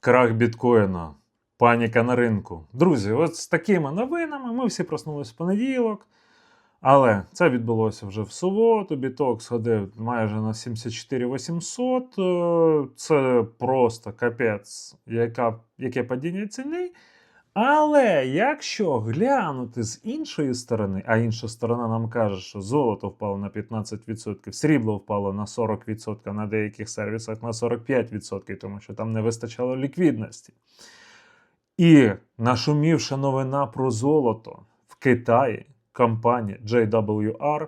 Крах біткоїна, паніка на ринку. Друзі, от з такими новинами ми всі проснулися в понеділок. Але це відбулося вже в суботу. Біток сходив майже на 74 800. Е, Це просто капець, яке падіння ціни. Але якщо глянути з іншої сторони, а інша сторона нам каже, що золото впало на 15%, срібло впало на 40%, на деяких сервісах на 45%, тому що там не вистачало ліквідності. І нашумівша новина про золото в Китаї, компанія JWR,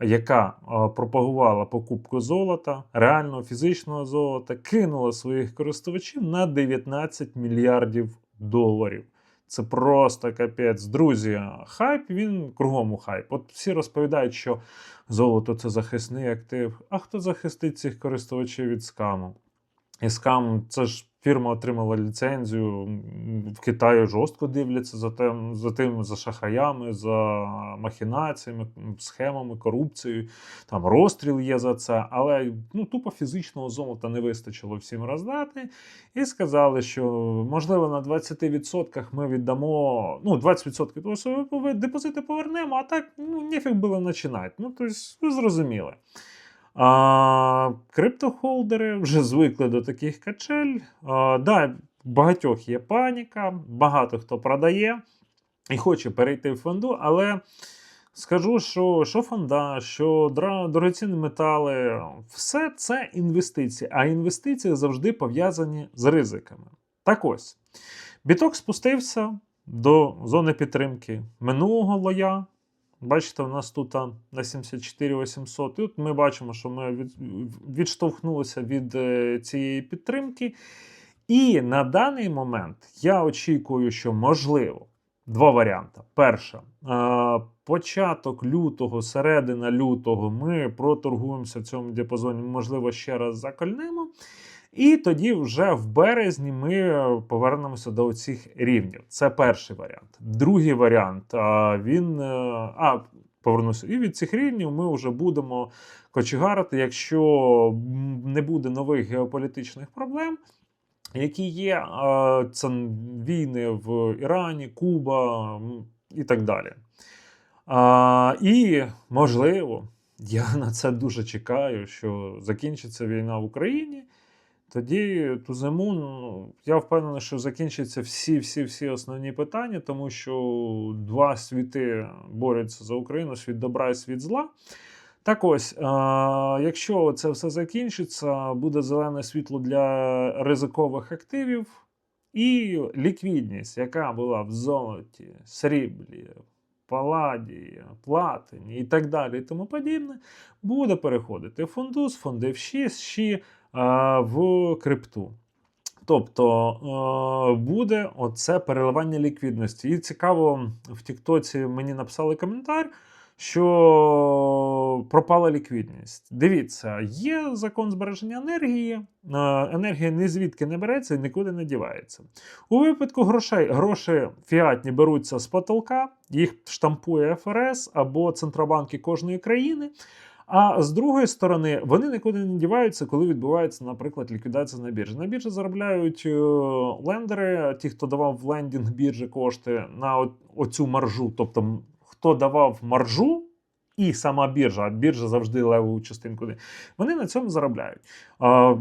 яка пропагувала покупку золота, реального фізичного золота, кинула своїх користувачів на 19 мільярдів доларів. Це просто капець. Друзі, хайп він кругом у хайп. От всі розповідають, що золото це захисний актив. А хто захистить цих користувачів від скаму? І скам, це ж фірма отримала ліцензію. В Китаї жорстко дивляться за тим, за тим, за шахраями, за махінаціями, схемами, корупцією. Там розстріл є за це, але ну, тупо фізичного золота не вистачило всім роздати. І сказали, що можливо на 20% ми віддамо. Ну, 20% того свого депозити повернемо, а так ну, нефіг було починати. Ну, тобто, ви зрозуміли. А, криптохолдери вже звикли до таких качель. А, да, багатьох є паніка, багато хто продає і хоче перейти в фонду, але скажу, що, що фонда, що дорогоцінні метали, все це інвестиції, а інвестиції завжди пов'язані з ризиками. Так ось, біток спустився до зони підтримки минулого лоя. Бачите, у нас тут на 74 800. І тут ми бачимо, що ми від, відштовхнулися від е, цієї підтримки. І на даний момент я очікую, що можливо два варіанти. Перше, початок лютого, середина лютого, ми проторгуємося в цьому діапазоні, можливо, ще раз закольнемо. І тоді вже в березні ми повернемося до цих рівнів. Це перший варіант. Другий варіант він е, а, повернуся. І від цих рівнів ми вже будемо кочегарити, якщо не буде нових геополітичних проблем. Які є це війни в Ірані, Куба і так далі. І можливо, я на це дуже чекаю, що закінчиться війна в Україні. Тоді ту зиму, ну, я впевнений, що закінчаться всі-всі-всі основні питання, тому що два світи борються за Україну: світ добра і світ зла. Так ось, якщо це все закінчиться, буде зелене світло для ризикових активів і ліквідність, яка була в золоті, сріблі, паладії, платині і так далі, і тому подібне, буде переходити в фондус, фонди в 6, щі а, в крипту. Тобто буде оце переливання ліквідності. І цікаво, в Тіктоці мені написали коментар, що пропала ліквідність. Дивіться, є закон збереження енергії, енергія ні звідки не береться і нікуди не дівається. У випадку грошей гроші фіатні беруться з потолка, їх штампує ФРС або центробанки кожної країни. А з другої сторони, вони нікуди не діваються, коли відбувається, наприклад, ліквідація на біржі. На біржі заробляють е, лендери, ті, хто давав в лендінг біржі кошти на оцю маржу. Тобто, хто давав маржу. І сама біржа, а біржа завжди леву частинку. Вони на цьому заробляють.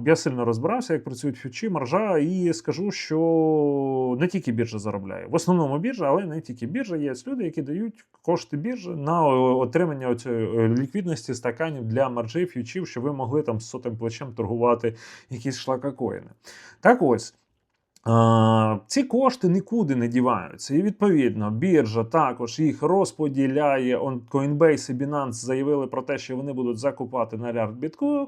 Я сильно розбирався, як працюють фьючі, маржа, і скажу, що не тільки біржа заробляє. В основному біржа, але не тільки біржа. Є люди, які дають кошти біржі на отримання оцієї е, ліквідності стаканів для маржі, фьючів, щоб ви могли там з сотим плечем торгувати якісь шлакакоїни. Так ось. А, ці кошти нікуди не діваються. І відповідно, біржа також їх розподіляє. Он Coinbase і Binance заявили про те, що вони будуть закупати мільярд біткоін.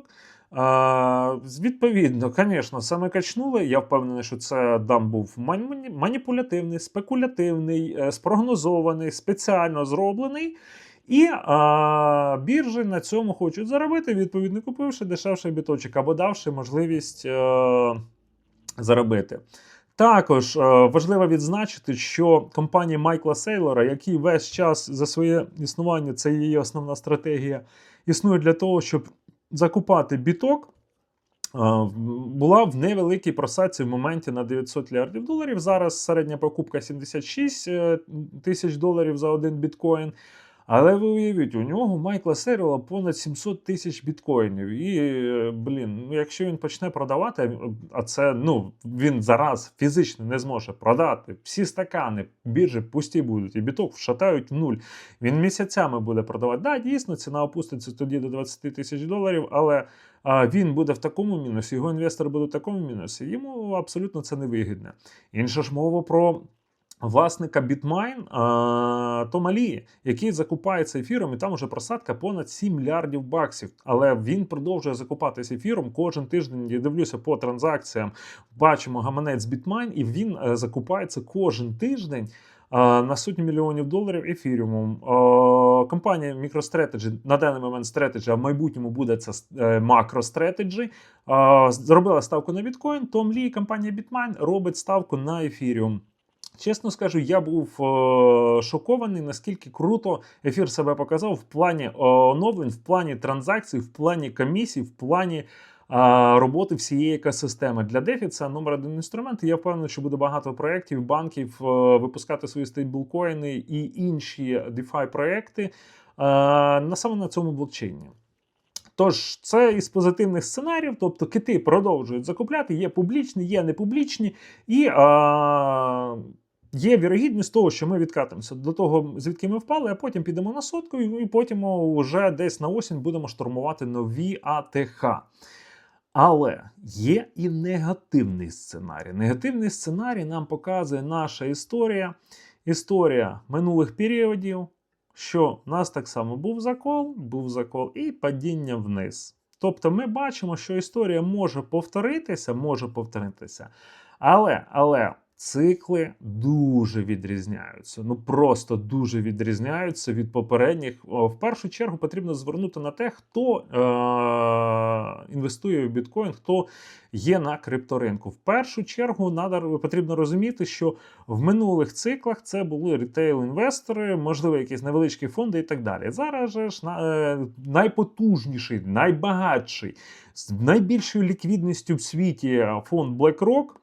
Відповідно, звісно, саме качнули. Я впевнений, що це дам був маніпулятивний, спекулятивний, е, спрогнозований, спеціально зроблений. І а, біржі на цьому хочуть заробити, відповідно, купивши дешевший біточок або давши можливість е, заробити. Також е, важливо відзначити, що компанія Майкла Сейлора, який весь час за своє існування, це її основна стратегія, існує для того, щоб закупати біток була в невеликій просадці в моменті на 900 мільярдів доларів. Зараз середня покупка 76 е, тисяч доларів за один біткоін. Але ви уявіть, у нього Майкла Серіла понад 700 тисяч біткоїнів. І, е, блін, ну якщо він почне продавати, а це ну він зараз фізично не зможе продати. Всі стакани, біржі пусті будуть, і біток вшатають в нуль. Він місяцями буде продавати. Да, дійсно, ціна опуститься тоді до 20 тисяч доларів, але а, він буде в такому мінусі, його інвестор буде в такому мінусі. Йому абсолютно це не вигідне. Інша ж мова про. Власника Bitmine Тома Лі, який закупається ефіром, і там уже просадка понад 7 мільярдів баксів. Але він продовжує закупатися ефіром кожен тиждень. Я дивлюся по транзакціям. Бачимо гаманець Bitmine, і він е, закупається кожен тиждень. На сотні мільйонів доларів ефіріумом. Компанія MicroStrategy, на даний момент Strategy, а в майбутньому буде це е, MacroStrategy, зробила ставку на біткоін. Том Лі, компанія Bitmine, робить ставку на ефіріум. Чесно скажу, я був е, шокований, наскільки круто ефір себе показав в плані е, оновлень, в плані транзакцій, в плані комісій, в плані е, роботи всієї екосистеми. Для DeFi це номер один інструмент. і Я впевнений, що буде багато проєктів, банків випускати свої стейблкоїни і інші DeFi проєкти е, на саме на цьому блокчейні. Тож, це із позитивних сценаріїв, тобто кити продовжують закупляти, є публічні, є непублічні, і а, є вірогідність того, що ми відкатимося до того, звідки ми впали, а потім підемо на сотку, і потім вже десь на осінь будемо штурмувати нові АТХ. Але є і негативний сценарій. Негативний сценарій нам показує наша історія, історія минулих періодів що в нас так само був закол, був закол і падіння вниз. Тобто ми бачимо, що історія може повторитися, може повторитися. Але, але цикли дуже відрізняються. Ну просто дуже відрізняються від попередніх. В першу чергу потрібно звернути на те, хто е- інвестує в біткоін, хто є на крипторинку. В першу чергу надо, потрібно розуміти, що в минулих циклах це були рітейл-інвестори, можливо, якісь невеличкі фонди і так далі. Зараз же ж е, найпотужніший, найбагатший, з найбільшою ліквідністю в світі фонд BlackRock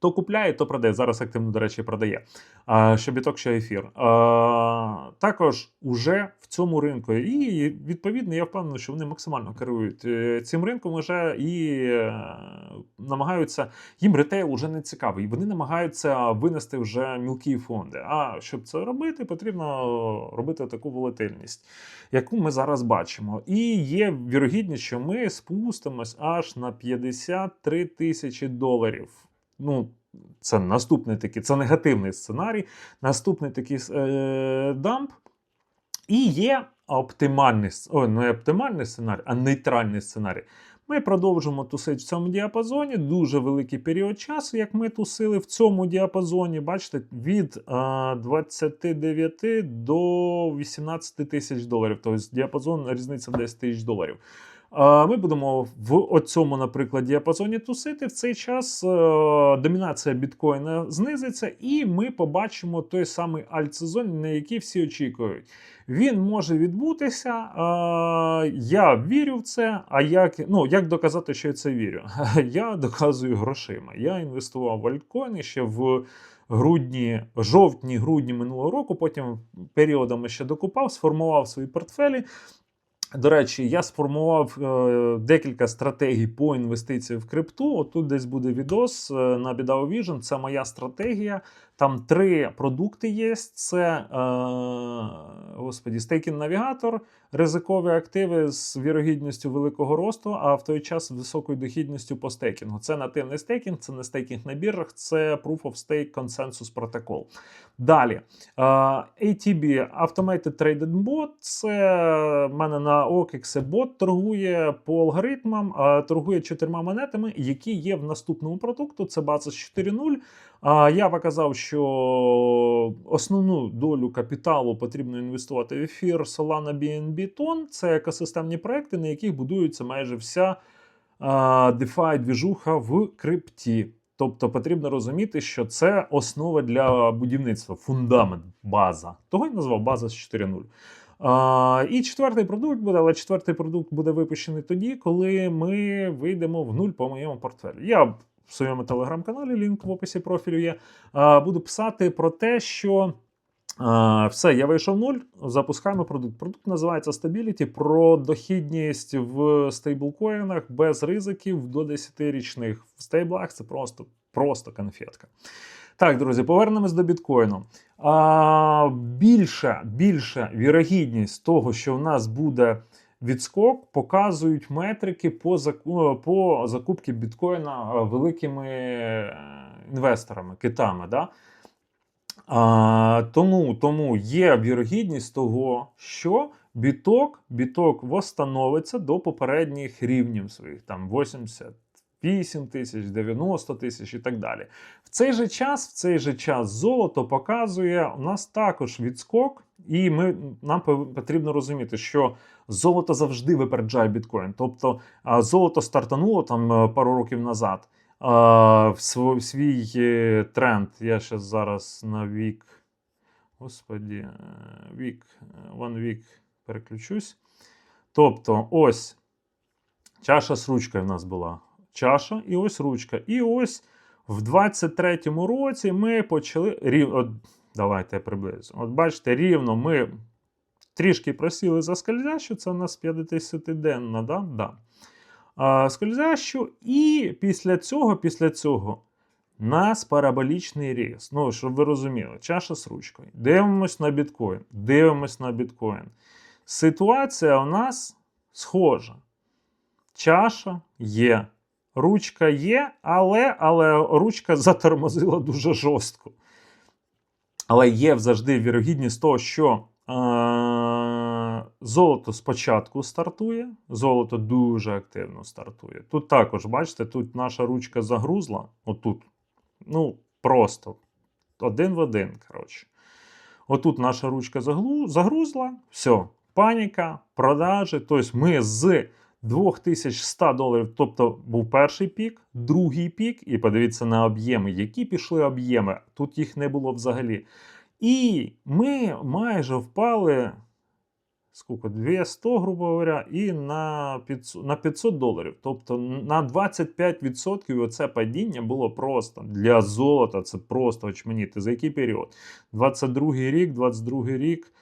то купляє, то продає. Зараз активно, до речі, продає. А, Що біток, що ефір. А, Також уже в цьому ринку. І відповідно я впевнений, що вони максимально керують е, цим ринком уже і е, намагаються. Їм ретейл уже не цікавий. Вони намагаються винести вже мілкі фонди. А щоб це робити, потрібно робити таку волатильність, яку ми зараз бачимо. І є вірогідність, що ми спустимось аж на 53 тисячі доларів ну, це наступний такий, це негативний сценарій, наступний такий е, дамп. І є оптимальний, о, не оптимальний сценарій, а нейтральний сценарій. Ми продовжимо тусити в цьому діапазоні. Дуже великий період часу, як ми тусили в цьому діапазоні. Бачите, від а, 29 до 18 тисяч доларів. Тобто діапазон різниця в 10 тисяч доларів. Ми будемо в цьому, наприклад, діапазоні тусити. В цей час е, домінація біткоїна знизиться, і ми побачимо той самий альтсезон, на який всі очікують. Він може відбутися. Я вірю в це. А як ну, як доказати, що я це вірю? Я доказую грошима. Я інвестував в альткоїни ще в. Грудні, жовтні, грудні минулого року, потім періодами ще докупав, сформував свої портфелі. До речі, я сформував е, декілька стратегій по інвестиції в крипту. Отут десь буде відос е, на BDAO Vision. Це моя стратегія. Там три продукти є: це е, господі, стейкінг навігатор, ризикові активи з вірогідністю великого росту, а в той час з високою дохідністю по стейкінгу. Це нативний стейкінг, це не стейкінг на біржах, це Proof of Stake Consensus Protocol. Далі е, ATB Automated Traded Bot. Це в мене на OKX бот торгує по алгоритмам, е, торгує чотирма монетами, які є в наступному продукту. Це база 4.0. А я показав, що основну долю капіталу потрібно інвестувати в ефір Solana BNB Ton. Це екосистемні проекти, на яких будується майже вся DeFi двіжуха в крипті. Тобто потрібно розуміти, що це основа для будівництва, фундамент, база. Того й назвав база з 4.0. А, і четвертий продукт буде, але четвертий продукт буде випущений тоді, коли ми вийдемо в нуль по моєму портфелю. Я в своєму телеграм-каналі, лінк в описі профілю є, буду писати про те, що. Все, я вийшов нуль, запускаємо продукт. Продукт називається Stability про дохідність в стейблкоїнах без ризиків до 10-річних. В стейблах це просто, просто конфетка. Так, друзі, повернемось до біткоїну. А, більша, більша вірогідність того, що в нас буде відскок, показують метрики по, заку- по закупці біткоїна е, великими е, інвесторами, китами. Да? А, тому, тому є вірогідність того, що біток, біток восстановиться до попередніх рівнів своїх, там 88 тисяч, 90 тисяч і так далі. В цей же час, в цей же час золото показує у нас також відскок, і ми, нам потрібно розуміти, що золото завжди випереджає біткоін. Тобто золото стартануло там е, пару років назад. В свій е, тренд. Я ще зараз на вік. Господі, е, вік, one week переключусь. Тобто, ось чаша з ручкою в нас була. Чаша і ось ручка. І ось в 23-му році ми почали. Рів... От, давайте я приблизу. От бачите, рівно ми трішки просіли за скользящу, це у нас 50-денна, да? Да. А, скользящу, і після цього, після цього нас параболічний ріст. Ну, щоб ви розуміли, чаша з ручкою. Дивимось на біткоін. Дивимось на біткоін. Ситуація у нас схожа. Чаша є. Ручка є, але, але ручка затормозила дуже жорстко. Але є завжди вірогідність того, що е- золото спочатку стартує, золото дуже активно стартує. Тут також, бачите, тут наша ручка загрузла. Отут. Ну, просто один в один. коротше. Отут наша ручка загрузла, все, паніка, продажі. Тобто ми з 2100 доларів, тобто був перший пік, другий пік, і подивіться на об'єми, які пішли об'єми. Тут їх не було взагалі. І ми майже впали скільки, 200, грубо говоря, і на 500, на 500 доларів. Тобто на 25% оце падіння було просто для золота. Це просто очманіти. За який період? 22 рік, 22 рік.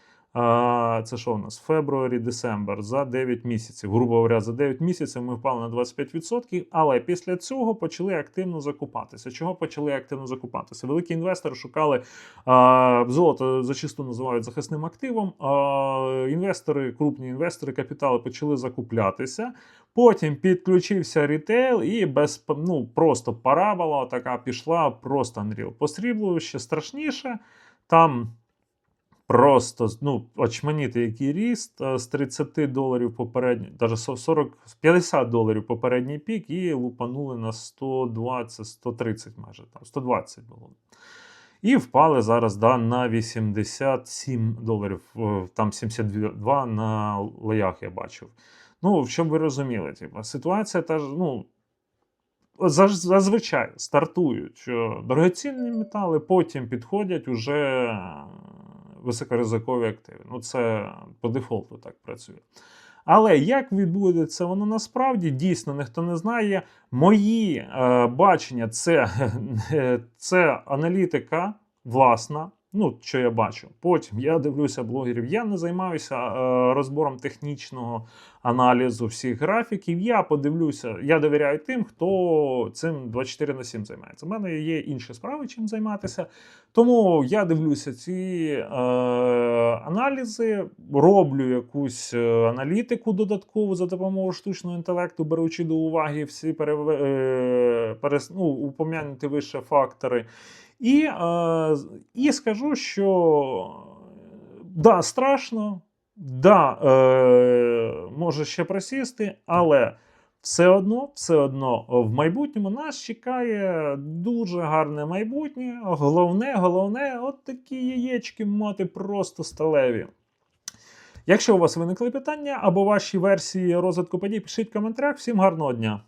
Це що у нас? Фебруарі, десембр за 9 місяців. Грубо говоря, за 9 місяців ми впали на 25%, але після цього почали активно закупатися. Чого почали активно закупатися? Великі інвестори шукали золото зачасту називають захисним активом. Інвестори, крупні інвестори, капітали почали закуплятися. Потім підключився рітейл і без ну, просто парабола така пішла, просто Unreal. По сріблу ще страшніше. Там просто ну, очманіти, який ріст е, з 30 доларів попередній, навіть 40, 50 доларів попередній пік, і лупанули на 120, 130 майже там, 120 було. І впали зараз да, на 87 доларів, е, там 72 на лоях я бачив. Ну, щоб ви розуміли, типу, ситуація та ж, ну, зазвичай стартують, дорогоцінні метали потім підходять уже високоризикові активи. Ну, це по дефолту так працює. Але як відбудеться воно насправді, дійсно ніхто не знає. Мої е, бачення це, це аналітика власна. Ну, що я бачу. Потім я дивлюся блогерів. Я не займаюся е, розбором технічного аналізу всіх графіків. Я подивлюся, я довіряю тим, хто цим 24 на 7 займається. У мене є інші справи, чим займатися. Тому я дивлюся ці е, аналізи, роблю якусь е, аналітику додаткову за допомогою штучного інтелекту, беручи до уваги всі перев... е, перес... ну, упомянуті вище фактори. І, і скажу, що да, страшно, да, е, може ще просісти, але все одно, все одно в майбутньому нас чекає дуже гарне майбутнє. Головне, головне, от такі яєчки мати просто сталеві. Якщо у вас виникли питання або ваші версії розвитку подій, пишіть в коментарях. Всім гарного дня!